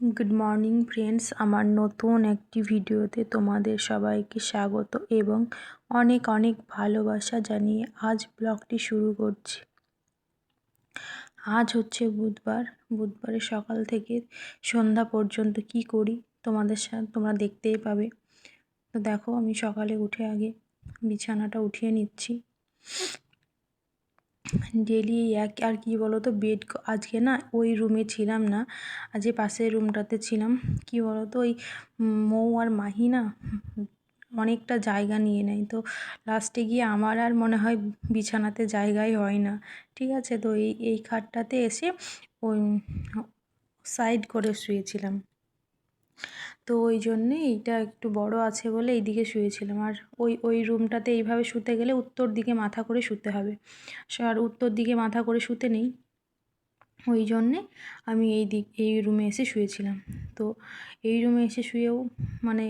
Good morning friends আমার নতুন একটি ভিডিওতে তোমাদের সবাইকে স্বাগত এবং অনেক অনেক ভালোবাসা জানিয়ে আজ ব্লগটি শুরু করছি। আজ হচ্ছে বুধবার। বুধবারের সকাল থেকে সন্ধ্যা পর্যন্ত কি করি তোমাদের সাথে তোমরা দেখতেই পাবে। তো দেখো, আমি সকালে উঠে আগে বিছানাটা উঠিয়ে নিচ্ছি। ডেলি এক, আর কি বলো তো বেড আজকে না ওই রুমে ছিলাম না আজকে পাশের রুমটাতে ছিলাম। কি বলো তো ওই মৌ আর মাহি না অনেকটা জায়গা নিয়ে নেয়। তো লাস্টে গিয়ে আমার আর মনে হয় বিছানাতে জায়গাই হয় না। ঠিক আছে, তো এই এই খাটটাতে এসে ওই সাইড করে শুয়েছিলাম। তো ওই জন্যে এইটা একটু বড় আছে বলে এইদিকে শুয়েছিলাম। আর ওই ওই রুমটাতে এইভাবে শুতে গেলে উত্তর দিকে মাথা করে শুতে হবে। আর উত্তর দিকে মাথা করে শুতে নেই। ওই জন্যে আমি এই দিক, এই রুমে এসে শুয়েছিলাম। তো এই রুমে এসে শুয়েও মানে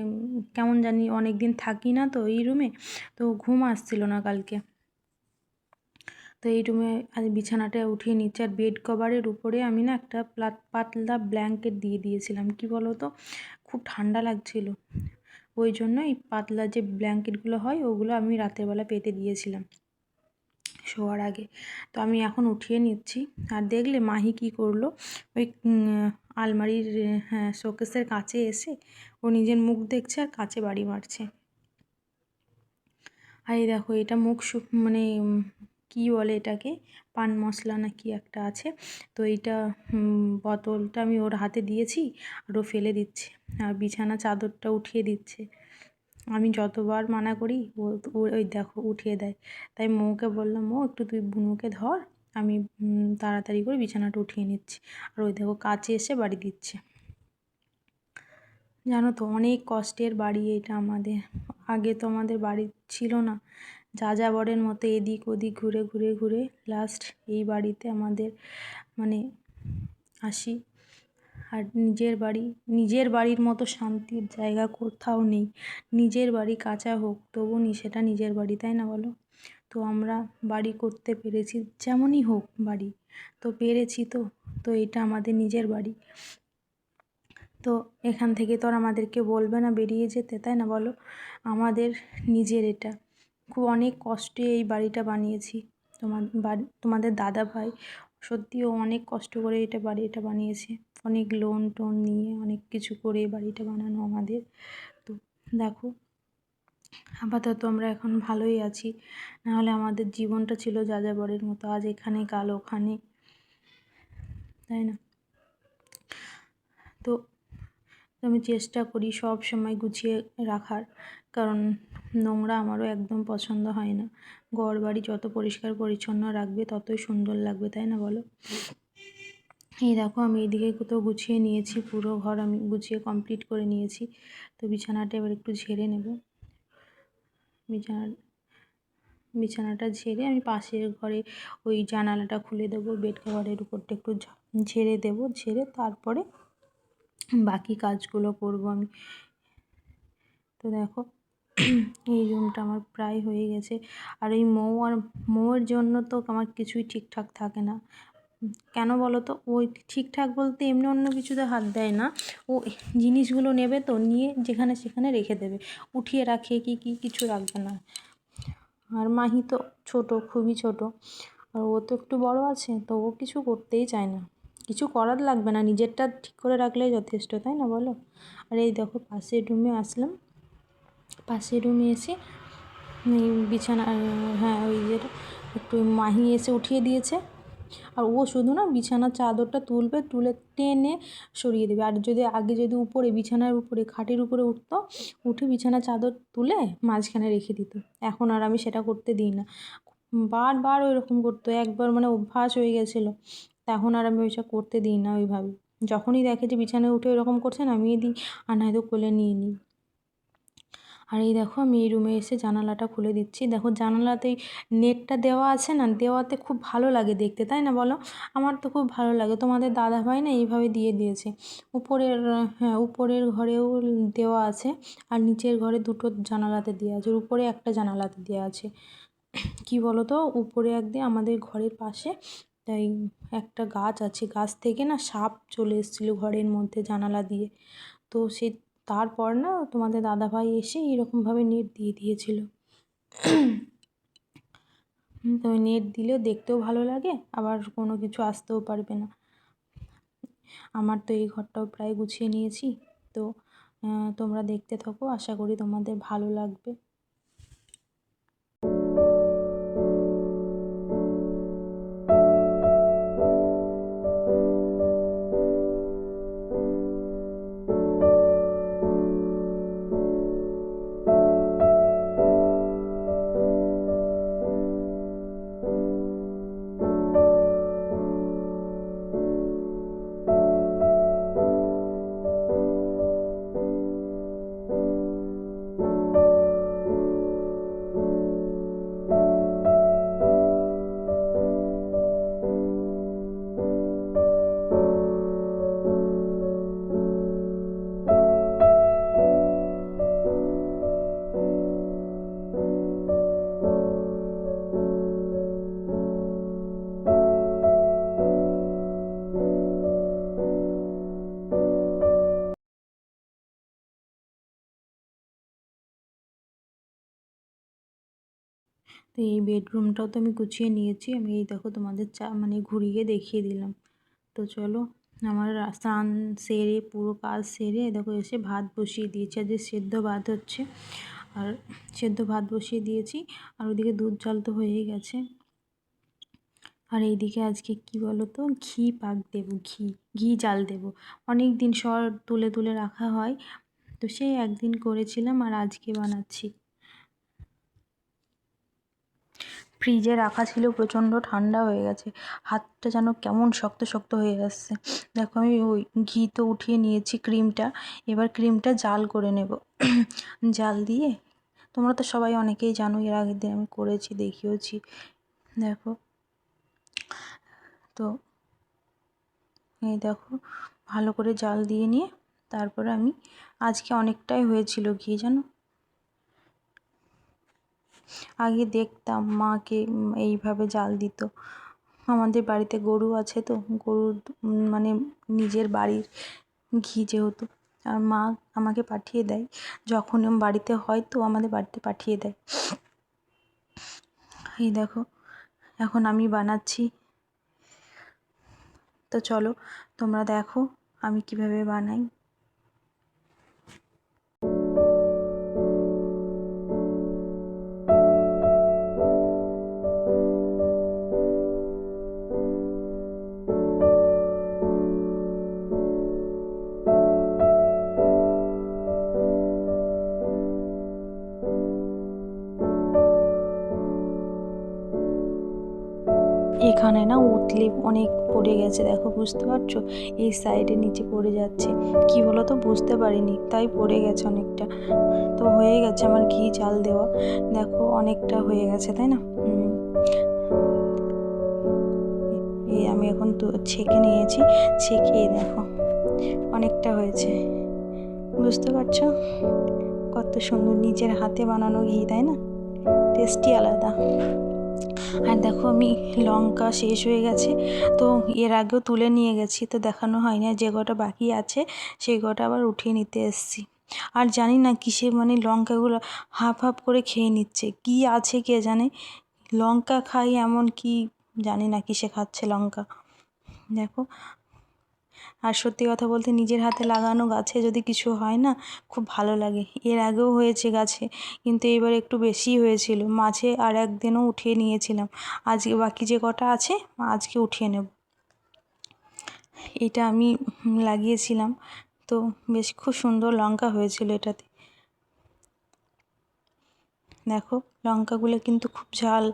কেমন জানি অনেক দিন থাকি না তো এই রুমে, তো ঘুম আসছিল না কালকে। তো এই রুমে আজ বিছানাটা উঠিয়ে নিচ্ছে আর বেড কভারের উপরে আমি না একটা পাতলা ব্ল্যাঙ্কেট দিয়ে দিয়েছিলাম। কি বলো তো খুব ঠান্ডা লাগছিল। ওই জন্য এই পাতলা যে ব্ল্যাঙ্কেটগুলো হয়, ওগুলো আমি রাতের বেলা পেতে দিয়েছিলাম শোয়ার আগে। তো আমি এখন উঠিয়ে নিচ্ছি। আর দেখলে মাহি কি করল? ওই আলমারির হ্যাঁ শোকেসের কাছে এসে ও নিজের মুখ দেখছে আর কাছে বাড়ি মারছে। আর এই দেখো, এটা মুখ মানে কি বলে এটাকে? পান মশলা না কি একটা আছে। তো এইটা বোতলটা আমি ওর হাতে দিয়েছি আর ও ফেলে দিচ্ছে। আর বিছানা চাদরটা উঠিয়ে দিচ্ছে। আমি যতবার মানা করি, ও ওই দেখো, উঠিয়ে দেয়। তাই মৌকে বললাম, মৌ, একটু তুই বুনুকে ধর। আমি তাড়াতাড়ি করে বিছানাটা উঠিয়ে নিচ্ছি। আর ওই দেখো কাছে এসে বাড়ি দিচ্ছে। জানো তো, অনেক কষ্টের বাড়ি এটা আমাদের। আগে তো আমাদের বাড়ি ছিল না। যা যাবরের মতো এদিক ওদিক ঘুরে ঘুরে ঘুরে লাস্ট এই বাড়িতে আমাদের মানে আসি। আর নিজের বাড়ি, নিজের বাড়ির মতো শান্তির জায়গা কোথাও নেই। নিজের বাড়ি কাঁচা হোক, তবু নি সেটা নিজের বাড়ি, তাই না বলো? তো আমরা বাড়ি করতে পেরেছি যেমনই হোক বাড়ি। তো পেরেছি তো তো এটা আমাদের নিজের বাড়ি। তো এখান থেকে তো আর আমাদেরকে বলবে না বেরিয়ে যেতে, তাই না বলো? আমাদের নিজের এটা। খুব অনেক কষ্টে এই বাড়িটা বানিয়েছি। তোমার বাড়ি তোমাদের দাদা ভাই সত্যিও অনেক কষ্ট করে এটা বাড়িটা বানিয়েছে। অনেক লোন টোন নিয়ে অনেক কিছু করে বাড়িটা বানানো আমাদের। তো দেখো, আপাতত আমরা এখন ভালোই আছি। নাহলে আমাদের জীবনটা ছিল যা যাযাবরের মতো, আজ এখানে, কাল ওখানে। তাই না? তো আমি চেষ্টা করি সব সময় গুছিয়ে রাখার। কারণ নোংরা আমারও একদম পছন্দ হয় না। ঘর বাড়ি যত পরিষ্কার পরিচ্ছন্ন রাখবে, ততই সুন্দর লাগবে, তাই না বলো? এই দেখো, আমি এইদিকে কোথাও গুছিয়ে নিয়েছি, পুরো ঘর আমি গুছিয়ে কমপ্লিট করে নিয়েছি। তো বিছানাটা এবার একটু ঝেড়ে নেব। বিছানা বিছানাটা ঝেড়ে আমি পাশের ঘরে ওই জানালাটা খুলে দেবো বেড কভারের উপরটা একটু ঝেড়ে দেবো, ঝেড়ে তারপরে বাকি কাজগুলো করব আমি। তো দেখো এই রুমটা আমার প্রায় হয়ে গেছে। আর এই মৌ আর মৌয়ের জন্য তো আমার কিছুই ঠিকঠাক থাকে না। কেন বলো তো ওই ঠিকঠাক বলতে এমনি অন্য কিছুতে হাত দেয় না। ও জিনিসগুলো নেবে তো, নিয়ে যেখানে সেখানে রেখে দেবে। উঠিয়ে রাখে কি কি কিছু রাখবে না। আর মাহি তো ছোট, খুবই ছোট। আর ও তো একটু বড় আছে, তো ও কিছু করতেই চায় না। কিছু করার লাগবে না, নিজেরটা ঠিক করে রাখলেই যথেষ্ট, তাই না বলো? আর এই দেখো, পাশের রুমে আসলাম। পাশের রুমে এসে বিছানা হ্যাঁ ওই যে একটু মাহি এসে উঠিয়ে দিয়েছে। আর ও শুধু না বিছানার চাদরটা তুলবে, তুলে টেনে সরিয়ে দেবে। আর যদি আগে যদি উপরে, বিছানার উপরে, খাটের উপরে উঠতো, উঠে বিছানার চাদর তুলে মাঝখানে রেখে দিত। এখন আর আমি সেটা করতে দিই না। বারবার ওই রকম করতো, একবার মানে অভ্যাস হয়ে গেছিল। তখন আর আমি ওইসব করতে দিই না ওইভাবে। যখনই দেখে যে বিছানায় উঠে ওইরকম করছে নামিয়ে দিই, আর নয়তো কোলে নিয়ে নিই। আর এই দেখো আমি এই রুমে এসে জানালাটা খুলে দিচ্ছি। দেখো জানালাতেই নেটটা দেওয়া আছে না? দেওয়াতে খুব ভালো লাগে দেখতে, তাই না বলো? আমার তো খুব ভালো লাগে। তোমাদের দাদা ভাই না এইভাবে দিয়ে দিয়েছে। উপরের হ্যাঁ উপরের ঘরেও দেওয়া আছে আর নিচের ঘরে দুটো জানালাতে দেওয়া আছে। উপরে একটা জানালাতে দেওয়া আছে। কি বলো তো উপরে একদিন আমাদের ঘরের পাশে তাই একটা গাছ আছে। গাছ থেকে না সাপ চলে এসেছিল ঘরের মধ্যে জানালা দিয়ে। তো সে তারপর না তোমাদের দাদাভাই এসে এরকমভাবে নেট দিয়ে দিয়েছিল। তো নেট দিলেও দেখতেও ভালো লাগে, আবার কোনো কিছু আসতেও পারবে না। আমার তো এই ঘরটাও প্রায় গুছিয়ে নিয়েছি, তো তোমরা দেখতে থাকো, আশা করি তোমাদের ভালো লাগবে। তো এই বেডরুমটাও তো আমি গুছিয়ে নিয়েছি। আমি এই দেখো তোমাদের চা মানে ঘুরিয়ে দেখিয়ে দিলাম। তো চলো আমার স্নান সেরে পুরো কাজ সেরে দেখো এসে ভাত বসিয়ে দিয়েছি। আজকে সেদ্ধ ভাত হচ্ছে। আর সেদ্ধ ভাত বসিয়ে দিয়েছি। আর ওদিকে দুধ জল তো হয়েই গেছে। আর এইদিকে আজকে কি বলো তো ঘি পাক দেবো, ঘি ঘি জাল দেবো। অনেক দিন সর তুলে তুলে রাখা হয়। তো সেই একদিন করেছিলাম আর আজকে বানাচ্ছি। ফ্রিজে রাখা ছিল, প্রচণ্ড ঠান্ডা হয়ে গেছে। হাতটা যেন কেমন শক্ত শক্ত হয়ে আসছে। দেখো আমি ওই ঘি তো উঠিয়ে নিয়েছি ক্রিমটা। এবার ক্রিমটা জাল করে নেব। জাল দিয়ে, তোমরা তো সবাই অনেকেই জানো, এর আগের দিন আমি করেছি, দেখিয়েওছি। দেখো। তো এই দেখো, ভালো করে জাল দিয়ে নিয়ে, তারপরে আমি, আজকে অনেকটাই হয়েছিল ঘি, জানো? আগে দেখতাম, মাকে এইভাবে জাল দিত। আমাদের বাড়িতে গরু আছে তো গরুর মানে নিজের বাড়ির ঘি যেহেতু। আর মা আমাকে পাঠিয়ে দেয়, যখন বাড়িতে হয় তো আমাদের বাড়িতে পাঠিয়ে দেয়। এই দেখো, এখন আমি বানাচ্ছি। তো চলো, তোমরা দেখো আমি কীভাবে বানাই। এখানে না উতলে অনেক পড়ে গেছে, দেখো বুঝতে পারছ? এই সাইডে নিচে পড়ে যাচ্ছে। কি বলো তো বুঝতে পারিনি, তাই পড়ে গেছে অনেকটা। তো হয়ে গেছে আমার ঘি চাল দেওয়া। দেখো অনেকটা হয়ে গেছে, তাই না? এই আমি এখন তো ছেঁকে নিয়েছি ছেঁকে দেখো। অনেকটা হয়েছে। বুঝতে পারছ? কত সুন্দর নিজের হাতে বানানো ঘি, তাই না? টেস্টি আলাদা। আর দেখো আমি লঙ্কা শেষ হয়ে গেছে, তো এর আগেও তুলে নিয়ে গেছি, তো দেখানো হয় না যে কটা বাকি আছে সেই কটা আবার উঠিয়ে নিতে এসেছি। আর জানি না কিসে মানে লঙ্কাগুলো হাফ হাফ করে খেয়ে নিচ্ছে, কি আছে কে জানে? লঙ্কা খাই এমন কি জানি না কিসে খাচ্ছে লঙ্কা। দেখো আর সত্যি কথা বলতে নিজের হাতে লাগানো গাছে যদি কিছু হয় না, খুব ভালো লাগে। এর আগেও হয়েছে গাছে, কিন্তু এবার একটু বেশিই হয়েছিল। মাঝে আর একদিনও উঠিয়ে নিয়েছিলাম। আজকে বাকি যে কটা আছে, আজকে উঠিয়ে নেব। এটা আমি লাগিয়েছিলাম। তো বেশ খুব সুন্দর লঙ্কা হয়েছিল এটাতে। দেখো, লঙ্কাগুলো কিন্তু খুব ঝাল।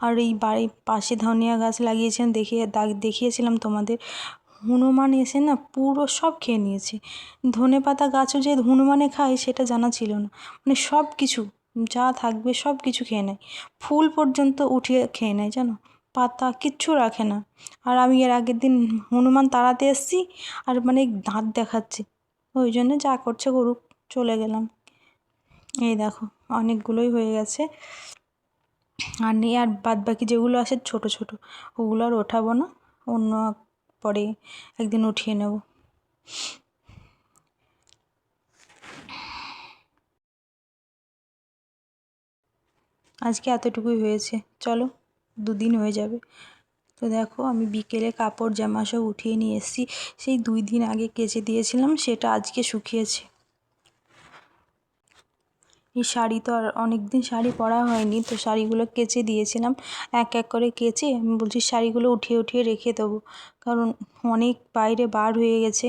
আর এই বাড়ির পাশে ধনিয়া গাছ লাগিয়েছিলাম দেখিয়ে দেখিয়েছিলাম তোমাদের। হনুমান এসে না পুরো সব খেয়ে নিয়েছে। ধনে পাতা গাছও যে হনুমানে খায় সেটা জানা ছিল না। মানে সব কিছু, যা থাকবে সব কিছু খেয়ে নেয়। ফুল পর্যন্ত উঠিয়ে খেয়ে নেয়, জানো? পাতা কিচ্ছু রাখে না। আর আমি এর আগের দিন হনুমান তাড়াতে এসেছি আর মানে দাঁত দেখাচ্ছে। ওই জন্য যা করছে করুক, চলে গেলাম। এই দেখো, অনেকগুলোই হয়ে গেছে। আর নেই, আর বাদ বাকি যেগুলো আছে ছোটো ছোটো, ওগুলো আর ওঠাবো না, অন্য পরে একদিন উঠিয়ে নেব। আজকে এতটুকুই হয়েছে। চলো, দুদিন হয়ে যাবে। তো দেখো, আমি বিকেলে কাপড় জামা সব উঠিয়ে নিয়ে এসেছি। সেই দুই দিন আগে কেচে দিয়েছিলাম, সেটা আজকে শুকিয়েছে। শাড়ি তো আর অনেক দিন শাড়ি পরা হয়নি, তো শাড়িগুলো কেচে দিয়েছিলাম। এক এক করে কেচে বলছি শাড়িগুলো উঠিয়ে উঠিয়ে রেখে দেবো, কারণ অনেক বাইরে বার হয়ে গেছে।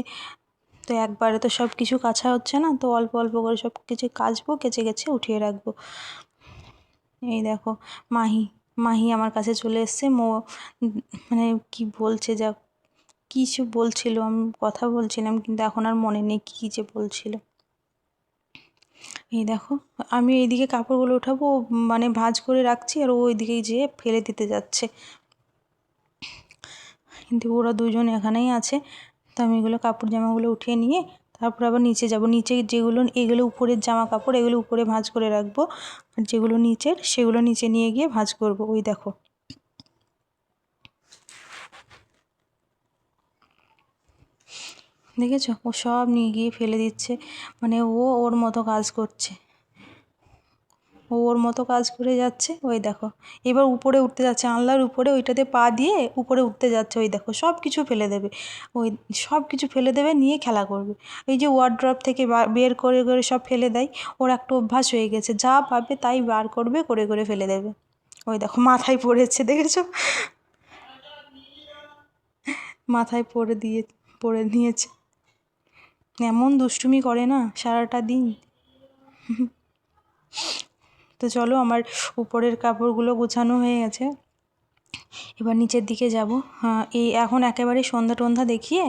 তো একবারে তো সব কিছু কাছা হচ্ছে না, তো অল্প অল্প করে সব কিছু কাচবো, কেচে কেচে উঠিয়ে রাখব। এই দেখো, মাহি মাহি আমার কাছে চলে এসছে, মো মানে কি বলছে যা, কিছু বলছিল, আমি কথা বলছিলাম, কিন্তু এখন আর মনে নেই কী যে বলছিল। এই দেখো, আমি এইদিকে কাপড়গুলো ওঠাবো মানে ভাঁজ করে রাখছি, আর ও ওইদিকে যেয়ে ফেলে দিতে যাচ্ছে। কিন্তু ওরা দুজন এখানেই আছে, তো আমি এগুলো কাপড় জামাগুলো উঠিয়ে নিয়ে তারপর আবার নিচে যাব। নিচে যেগুলো, এগুলো উপরের জামা কাপড়, এগুলো উপরে ভাঁজ করে রাখব, আর যেগুলো নিচের, সেগুলো নিচে নিয়ে গিয়ে ভাঁজ করব। ওই দেখো। দেখেছ? ও সব নিয়ে গিয়ে ফেলে দিচ্ছে। মানে ও ওর মতো কাজ করছে। ও ওর মতো কাজ করে যাচ্ছে। ওই দেখো। এবার উপরে উঠতে যাচ্ছে। আনলার উপরে ওইটাতে পা দিয়ে উপরে উঠতে যাচ্ছে। ওই দেখো, সব কিছু ফেলে দেবে। ওই সব কিছু ফেলে দেবে, নিয়ে খেলা করবে। এই যে ওয়ার্ড্রপ থেকে বের করে করে সব ফেলে দেয়। ওর একটা অভ্যাস হয়ে গেছে। যা পাবে তাই বার করবে, করে করে ফেলে দেবে। ওই দেখো, মাথায় পড়েছে, দেখেছ? মাথায় পড়ে দিয়ে, পড়ে নিয়েছে। এমন দুষ্টুমি করে না সারাটা দিন? তো চলো আমার উপরের কাপড়গুলো গোছানো হয়ে গেছে। এবার নিচের দিকে যাব। হ্যাঁ এই এখন একেবারে সন্ধ্যা টন্ধা দেখিয়ে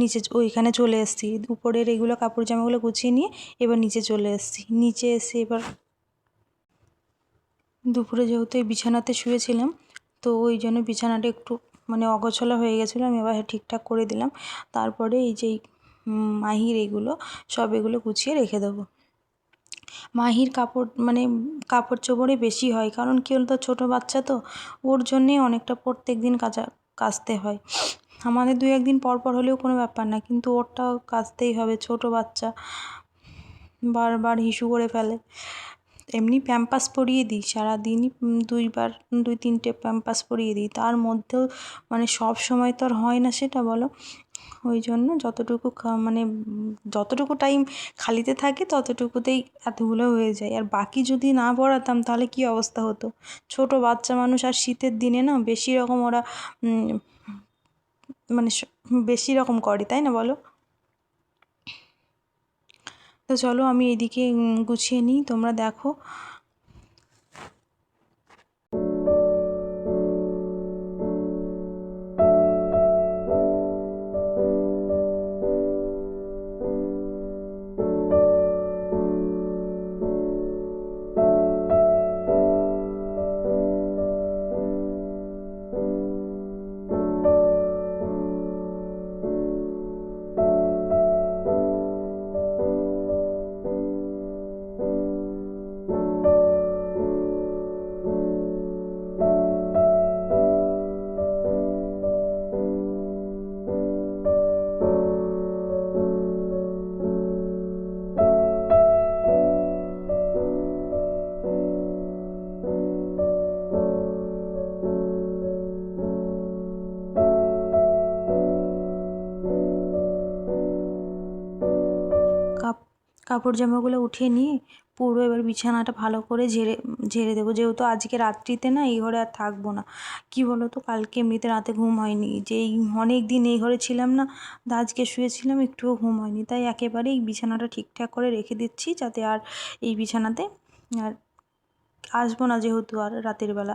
নিচে ওইখানে চলে এসেছি। উপরের এগুলো কাপড় জামাগুলো গুছিয়ে নিয়ে এবার নিচে চলে এসেছি। নিচে এসে এবার দুপুরে যেহেতু এই বিছানাতে শুয়েছিলাম, তো ওই জন্য বিছানাটা একটু মানে অগোছলা হয়ে গেছিল। আমি এবার ঠিকঠাক করে দিলাম। তারপরে এই যে মাহির এগুলো, সব এগুলো গুছিয়ে রেখে দেবো। মাহির কাপড় মানে কাপড় চোপড়ে বেশি হয়, কারণ কেউ বলতো, ছোটো বাচ্চা তো, ওর জন্যে অনেকটা প্রত্যেক দিন কাচা কাচতে হয়। আমাদের দু একদিন পর পর হলেও কোনো ব্যাপার না, কিন্তু ওরটাও কাচতেই হবে, ছোটো বাচ্চা। বারবার হিসু করে ফেলে। এমনি প্যাম্পাস পরিয়ে দিই, সারাদিনই দুইবার, দুই তিনটে প্যাম্পাস পরিয়ে দিই। তার মধ্যেও মানে সব সময় তো আর হয় না সেটা বলো। ওই জন্য যতটুকু মানে যতটুকু টাইম খালিতে থাকে ততটুকুতেই এতগুলো হয়ে যায়। আর বাকি যদি না পড়াতাম তাহলে কী অবস্থা হতো? ছোটো বাচ্চা মানুষ আর শীতের দিনে না বেশি রকম ওরা মানে বেশি রকম করে, তাই না বলো? তো চলো আমি এদিকে গুছিয়ে নিই তোমরা দেখো। কাপড় জামাগুলো উঠিয়ে নিয়ে পুরো এবার বিছানাটা ভালো করে ঝেড়ে ঝেড়ে দেবো। যেহেতু আজকে রাত্রিতে না এই ঘরে আর থাকব না। কী বলো তো কালকে এমনিতে রাতে ঘুম হয়নি। যে এই অনেক দিন এই ঘরে ছিলাম না আজকে শুয়েছিলাম, একটুও ঘুম হয়নি। তাই একেবারে এই বিছানাটা ঠিকঠাক করে রেখে দিচ্ছি যাতে আর এই বিছানাতে আর আসব না যেহেতু আর রাতের বেলা।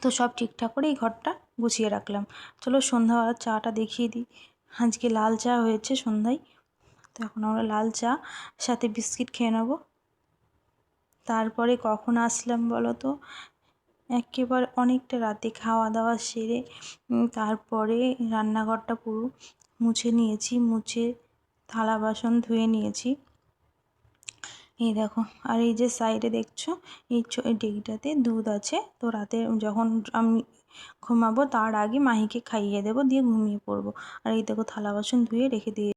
তো সব ঠিকঠাক করে এই ঘরটা গুছিয়ে রাখলাম। চলো সন্ধ্যাবেলা চাটা দেখিয়ে দিই। আজকে লাল চা হয়েছে সন্ধ্যায়। তো এখন আমরা লাল চা, সাথে বিস্কিট খেয়ে নেব। তারপরে কখন আসলাম বলো তো? একেবারে অনেকটা রাতে খাওয়া দাওয়া সেরে তারপরে রান্নাঘরটা পুরো মুছে নিয়েছি, মুছে থালা বাসন ধুয়ে নিয়েছি। এই দেখো, আর এই যে সাইডে দেখছ, এই ডেকটাতে দুধ আছে। তো রাতে যখন আমি ঘুমাবো, তার আগে মাহিকে খাইয়ে দেবো, দিয়ে ঘুমিয়ে পড়ব। আর এই দেখো থালা বাসন ধুয়ে রেখে দিয়ে